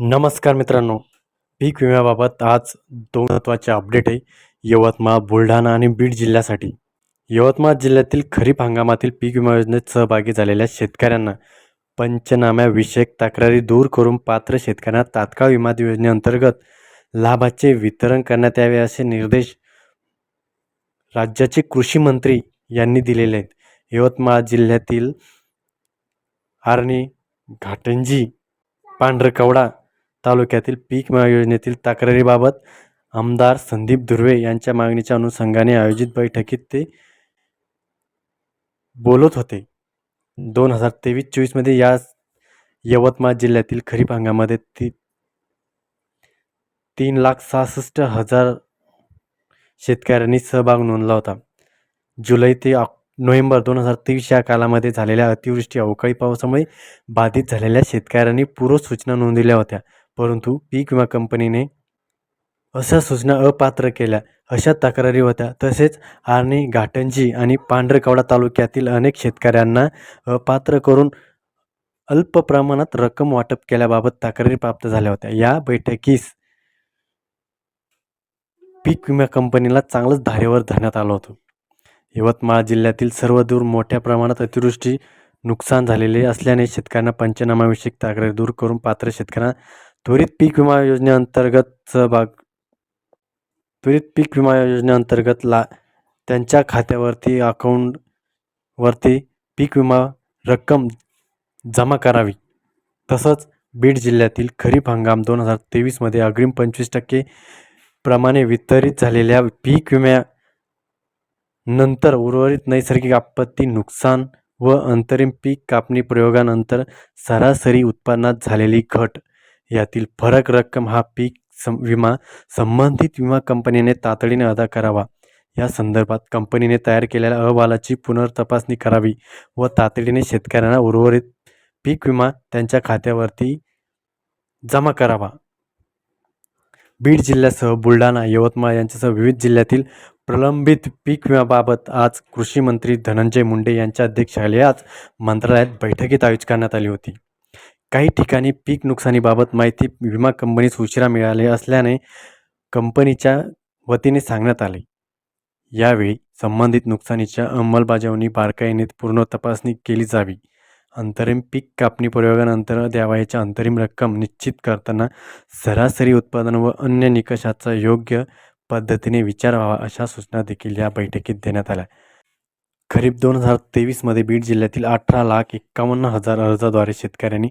नमस्कार मित्रांनो. पीक विम्याबाबत आज दोन महत्त्वाचे अपडेट आहे. यवतमाळ बुलढाणा आणि बीड जिल्ह्यासाठी. यवतमाळ जिल्ह्यातील खरीप हंगामातील पीक विमा योजनेत सहभागी झालेल्या शेतकऱ्यांना पंचनाम्याविषयक तक्रारी दूर करून पात्र शेतकऱ्यांना तात्काळ विमा योजनेअंतर्गत लाभाचे वितरण करण्यात यावे असे निर्देश राज्याचे कृषी मंत्री यांनी दिलेले आहेत. यवतमाळ जिल्ह्यातील आर्णी घाटंजी पांढरकवडा तालुक्यातील पीक विमा योजनेतील तक्रारीबाबत आमदार संदीप धुर्वे यांच्या मागणीच्या अनुषंगाने आयोजित बैठकीत ते बोलत होते. दोन हजार तेवीस चोवीसमध्ये या यवतमाळ जिल्ह्यातील खरीप हंगामामध्ये ती तीन लाख सहासष्ट हजार शेतकऱ्यांनी सहभाग नोंदला होता. जुलै ते ऑक नोव्हेंबर दोन हजार तेवीस या कालामध्ये झालेल्या अतिवृष्टी अवकाळी पावसामुळे बाधित झालेल्या शेतकऱ्यांनी पूर्वसूचना नोंदविल्या होत्या. परंतु पीक विमा कंपनीने अशा सूचना अपात्र केल्या. अशा तक्रारी होत्या. तसेच आर्णी घाटंजी आणि पांढरकवडा तालुक्यातील अनेक शेतकऱ्यांना अपात्र करून अल्प प्रमाणात रक्कम वाटप केल्याबाबत तक्रारी प्राप्त झाल्या होत्या. या बैठकीस पीक विमा कंपनीला चांगलंच धारेवर धरण्यात आलं होतं. यवतमाळ जिल्ह्यातील सर्व दूर मोठ्या प्रमाणात अतिवृष्टी नुकसान झालेले असल्याने शेतकऱ्यांना पंचनामाविषयक तक्रारी दूर करून पात्र शेतकऱ्यांना त्वरित पीक विमा योजनेअंतर्गत सहभाग त्वरित पीक विमा योजनेअंतर्गत ला त्यांच्या खात्यावरती अकाउंटवरती पीक विमा रक्कम जमा करावी. तसंच बीड जिल्ह्यातील खरीप हंगाम दोन हजार तेवीसमध्ये अग्रिम पंचवीस टक्के प्रमाणे वितरित झालेल्या पीक विम्या नंतर उर्वरित नैसर्गिक आपत्ती नुकसान व अंतरिम पीक कापणी प्रयोगानंतर सरासरी उत्पन्नात झालेली घट यातील फरक रक्कम हा पीक सं विमा संबंधित विमा कंपनीने तातडीने अदा करावा. या संदर्भात कंपनीने तयार केलेल्या अहवालाची पुनर्तपासणी करावी व तातडीने शेतकऱ्यांना उर्वरित पीक विमा त्यांच्या खात्यावरती जमा करावा. बीड जिल्ह्यासह बुलढाणा यवतमाळ यांच्यासह विविध जिल्ह्यातील प्रलंबित पीक विम्याबाबत आज कृषी मंत्री धनंजय मुंडे यांच्या अध्यक्षतेखाली आज मंत्रालयात बैठकीत आयोजित करण्यात आली होती. काही ठिकाणी पीक नुकसानीबाबत माहिती विमा कंपनीस उशिरा मिळाली असल्याने कंपनीच्या वतीने सांगण्यात आले. यावेळी संबंधित नुकसानीच्या अंमलबजावणी बारकाईने पूर्ण तपासणी केली जावी. अंतरिम पीक कापणी प्रयोगानंतर द्यावयाच्या अंतरिम रक्कम निश्चित करताना सरासरी उत्पादन व अन्य निकषाचा योग्य पद्धतीने विचार व्हावा अशा सूचना देखील या बैठकीत देण्यात आल्या. खरीप दोन हजार तेवीसमध्ये बीड जिल्ह्यातील अठरा लाख एक्कावन्न हजार अर्जाद्वारे शेतकऱ्यांनी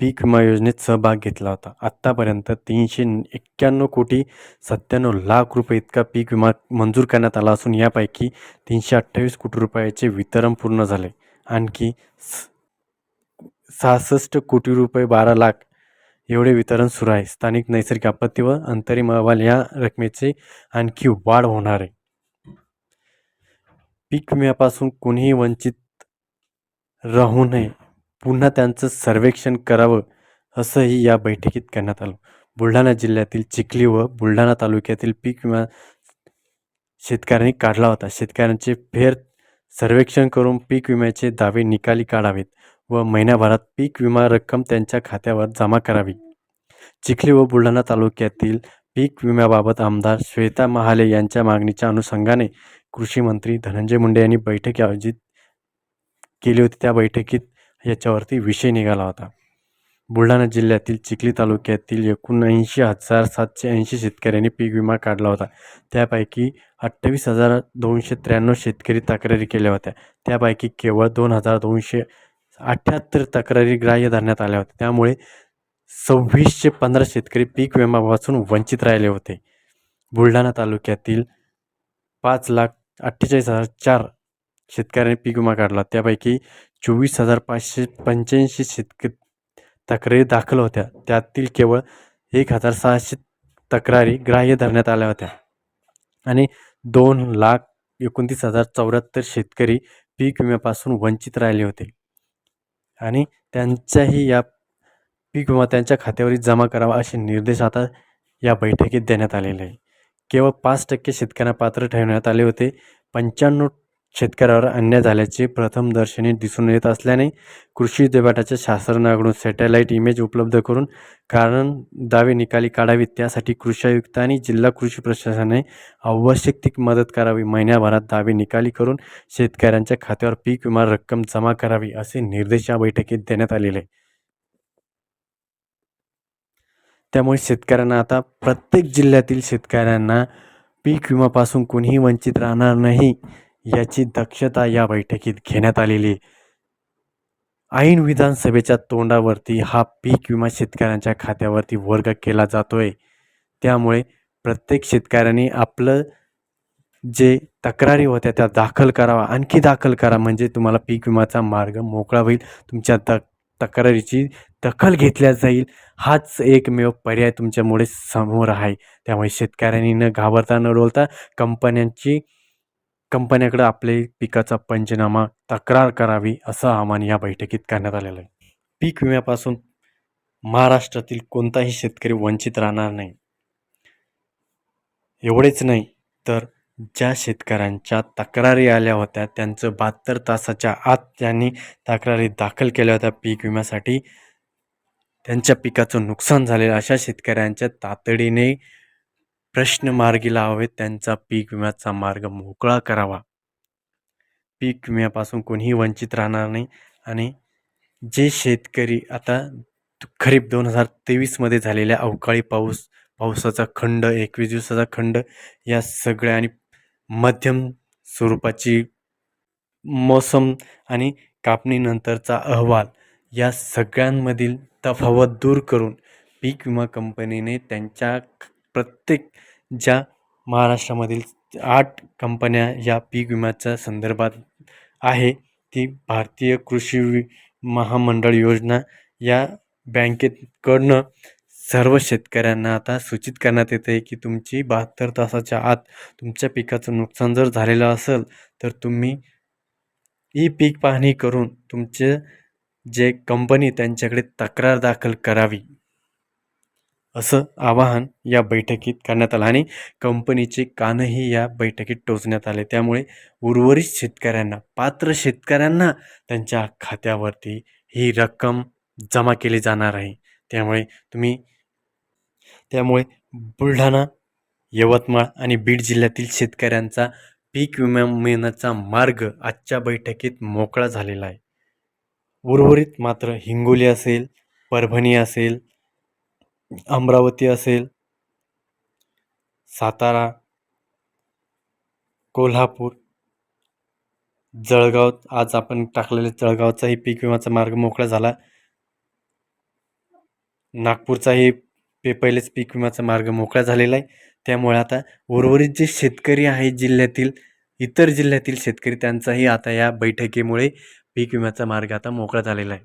पीक विमा योजनेत सहभाग घेतला होता. आत्तापर्यंत तीनशे एक्क्याण्णव कोटी सत्त्याण्णव लाख रुपये इतका पीक विमा मंजूर करण्यात आला असून यापैकी तीनशे अठ्ठावीस कोटी रुपयाचे वितरण पूर्ण झाले. आणखी सहासष्ट कोटी रुपये बारा लाख एवढे वितरण सुरू आहे. स्थानिक नैसर्गिक आपत्ती व अंतरिम अहवाल या रकमेचे आणखी वाढ होणार आहे. पीक विम्यापासून कोणीही वंचित राहू नये. पुन्हा त्यांचं सर्वेक्षण करावं असंही या बैठकीत करण्यात आलं. बुलढाणा जिल्ह्यातील चिखली व बुलढाणा तालुक्यातील पीक विमा शेतकऱ्यांनी काढला होता. शेतकऱ्यांचे फेर सर्वेक्षण करून पीक विम्याचे दावे निकाली काढावेत व महिन्याभरात पीक विमा रक्कम त्यांच्या खात्यावर जमा करावी. चिखली व बुलढाणा तालुक्यातील पीक विम्याबाबत आमदार श्वेता महाले यांच्या मागणीच्या अनुषंगाने कृषी मंत्री धनंजय मुंडे यांनी बैठक आयोजित केली होती. त्या बैठकीत याच्यावरती विषय निघाला होता. बुलढाणा जिल्ह्यातील चिखली तालुक्यातील एकोणऐंशी हजार सातशे ऐंशी शेतकऱ्यांनी पीक विमा काढला होता. त्यापैकी अठ्ठावीस हजार दोनशे त्र्याण्णव शेतकरी तक्रारी केल्या होत्या. त्यापैकी केवळ दोन हजार दोनशे अठ्ठ्याहत्तर तक्रारी ग्राह्य धरण्यात आल्या होत्या. त्यामुळे सव्वीसशे पंधरा शेतकरी पीक विमापासून वंचित राहिले होते. बुलढाणा तालुक्यातील पाच लाख अठ्ठेचाळीस हजार चार शेतकऱ्यांनी पीक विमा काढला. त्यापैकी चोवीस हजार पाचशे पंच्याऐंशी शेतकरी तक्रारी दाखल होत्या. त्यातील केवळ एक हजार सहाशे तक्रारी ग्राह्य धरण्यात आल्या होत्या. आणि दोन लाख एकोणतीस हजार चौऱ्याहत्तर शेतकरी पीक विम्यापासून वंचित राहिले होते. आणि त्यांच्याही या पीक विमा त्यांच्या खात्यावरील जमा करावा असे निर्देश आता या बैठकीत देण्यात आलेले आहे. केवळ पाच टक्के शेतकऱ्यांना पात्र ठेवण्यात आले होते. पंच्याण्णव शेतकऱ्यावर अन्याय झाल्याचे प्रथमदर्शनी दिसून येत असल्याने कृषी विद्यापीठाच्या शासनाकडून सॅटेलाईट इमेज उपलब्ध करून कारण दावे निकाली काढावीत त्यासाठी कृषी आयुक्त आणि जिल्हा कृषी प्रशासनाने आवश्यक ती मदत करावी महिन्याभरात दावे निकाली करून शेतकऱ्यांच्या खात्यावर पीक विमा रक्कम जमा करावी असे निर्देश या बैठकीत देण्यात आलेले आहे. त्यामुळे शेतकऱ्यांना आता प्रत्येक जिल्ह्यातील शेतकऱ्यांना पीक विमापासून कोणीही वंचित राहणार नाही याची दक्षता या बैठकीत घेण्यात आलेली आहे. ऐन विधानसभेच्या तोंडावरती हा पीक विमा शेतकऱ्यांच्या खात्यावरती वर्ग केला जातोय. त्यामुळे प्रत्येक शेतकऱ्याने आपलं जे तक्रारी होत्या त्या दाखल करावा. आणखी दाखल करा म्हणजे तुम्हाला पीक विमाचा मार्ग मोकळा होईल. तुमच्या तक तक्रारीची दखल घेतल्या जाईल. हाच एकमेव पर्याय तुमच्यामुळे समोर आहे. त्यामुळे शेतकऱ्यांनी न घाबरता न डोलता कंपन्यांची कंपन्याकडे आपले पिकाचा पंचनामा तक्रार करावी असं आव्हान या बैठकीत करण्यात आलेलं आहे. पीक विम्यापासून महाराष्ट्रातील कोणताही शेतकरी वंचित राहणार नाही. एवढेच नाही तर ज्या शेतकऱ्यांच्या तक्रारी आल्या होत्या त्यांचं बहात्तर तासाच्या आत त्यांनी तक्रारी दाखल केल्या होत्या पीक विम्यासाठी. त्यांच्या पिकाचं नुकसान झालेलं अशा शेतकऱ्यांच्या तातडीने प्रश्न मार्गी लावावेत त्यांचा पीक विम्याचा मार्ग मोकळा करावा. पीक विम्यापासून कोणीही वंचित राहणार नाही आणि जे शेतकरी आता खरीप दोन हजार तेवीसमध्ये झालेल्या अवकाळी पाऊस पावसाचा खंड एकवीस दिवसाचा खंड या सगळ्या आणि मध्यम स्वरूपाची मोसम आणि कापणीनंतरचा अहवाल या सगळ्यांमधील तफावत दूर करून पीक विमा कंपनीने त्यांच्या प्रत्येक ज्या महाराष्ट्रामधील आठ कंपन्या या पीक विम्याच्या संदर्भात आहे ती भारतीय कृषी महामंडळ योजना या बँकेकडनं सर्व शेतकऱ्यांना आता सूचित करण्यात येतं आहे की तुमची बहात्तर तासाच्या आत तुमच्या पिकाचं नुकसान जर झालेलं असेल तर तुम्ही ई पीक पाहणी करून तुमचे जे कंपनी त्यांच्याकडे तक्रार दाखल करावी. असं आवाहन या बैठकीत करण्यात आलं आणि कंपनीचे कानही या बैठकीत टोचण्यात आले. त्यामुळे उर्वरित शेतकऱ्यांना पात्र शेतकऱ्यांना त्यांच्या खात्यावरती ही रक्कम जमा केली जाणार आहे. त्यामुळे तुम्ही त्यामुळे बुलढाणा यवतमाळ आणि बीड जिल्ह्यातील शेतकऱ्यांचा पीक विमा मिळण्याचा मार्ग आजच्या बैठकीत मोकळा झालेला आहे. उर्वरित मात्र हिंगोली असेल परभणी असेल अमरावती असेल सातारा कोल्हापूर जळगाव आज आपण टाकलेले जळगावचाही पीक विमाचा मार्ग मोकळा झाला. नागपूरचाही पे पहिलेच पीक विम्याचा मार्ग मोकळा झालेला आहे. त्यामुळे आता उर्वरित जे शेतकरी आहे जिल्ह्यातील इतर जिल्ह्यातील शेतकरी त्यांचाही आता या बैठकीमुळे पीक विम्याचा मार्ग आता मोकळा झालेला आहे.